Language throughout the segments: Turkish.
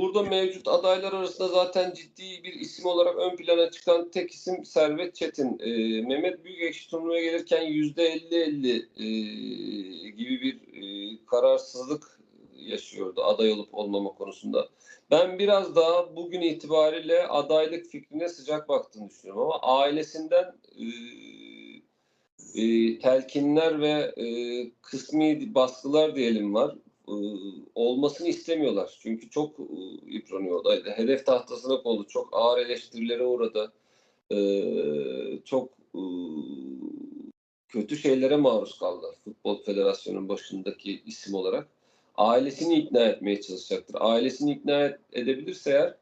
burada mevcut adaylar arasında zaten ciddi bir isim olarak ön plana çıkan tek isim Servet Çetin. Ee, Mehmet Büyükekşi turnuvaya gelirken %50-50 e, gibi bir e, kararsızlık yaşıyordu aday olup olmama konusunda. Ben biraz daha bugün itibariyle adaylık fikrine sıcak baktığını düşünüyorum ama ailesinden e, e, telkinler ve e, kısmi baskılar diyelim var. E, olmasını istemiyorlar. Çünkü çok e, yıpranıyor adayda. Hedef tahtasına kondu. Çok ağır eleştirilere uğradı. Çok e, kötü şeylere maruz kaldı. Futbol Federasyonu'nun başındaki isim olarak. Ailesini ikna etmeye çalışacaktır. Ailesini ikna edebilirse eğer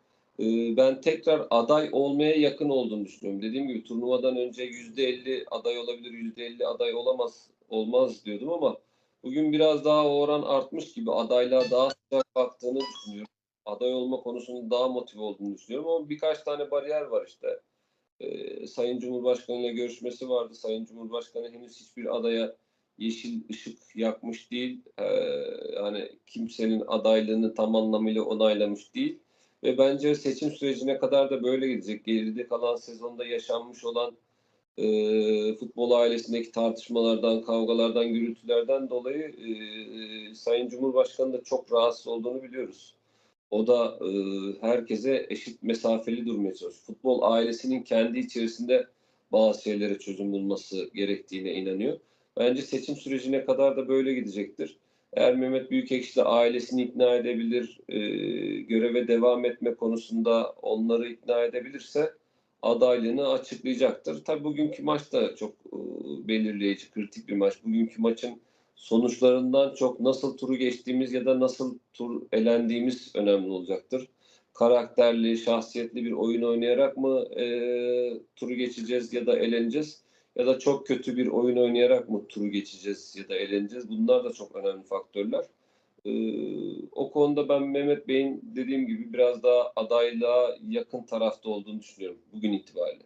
ben tekrar aday olmaya yakın olduğunu düşünüyorum. Dediğim gibi turnuvadan önce %50 aday olabilir, %50 aday olamaz olmaz diyordum ama bugün biraz daha oran artmış gibi adaylar daha sıcak baktığını düşünüyorum. Aday olma konusunda daha motive olduğunu düşünüyorum ama birkaç tane bariyer var işte. Ee, Sayın Cumhurbaşkanı ile görüşmesi vardı. Sayın Cumhurbaşkanı henüz hiçbir adaya yeşil ışık yakmış değil. Ee, hani kimsenin adaylığını tam anlamıyla onaylamış değil. Ve bence seçim sürecine kadar da böyle gidecek. Geride kalan sezonda yaşanmış olan e, futbol ailesindeki tartışmalardan, kavgalardan, gürültülerden dolayı e, Sayın Cumhurbaşkanı da çok rahatsız olduğunu biliyoruz. O da e, herkese eşit mesafeli durmaya çalışıyor. Futbol ailesinin kendi içerisinde bazı şeylere çözüm bulması gerektiğine inanıyor. Bence seçim sürecine kadar da böyle gidecektir. Eğer Mehmet Büyükekşi de ailesini ikna edebilir, e, göreve devam etme konusunda onları ikna edebilirse adaylığını açıklayacaktır. Tabii bugünkü maç da çok e, belirleyici, kritik bir maç. Bugünkü maçın sonuçlarından çok nasıl turu geçtiğimiz ya da nasıl tur elendiğimiz önemli olacaktır. Karakterli, şahsiyetli bir oyun oynayarak mı e, turu geçeceğiz ya da eleneceğiz? Ya da çok kötü bir oyun oynayarak mı turu geçeceğiz ya da eleneceğiz? Bunlar da çok önemli faktörler. E, o konuda ben Mehmet Bey'in dediğim gibi biraz daha adaylığa yakın tarafta olduğunu düşünüyorum bugün itibariyle.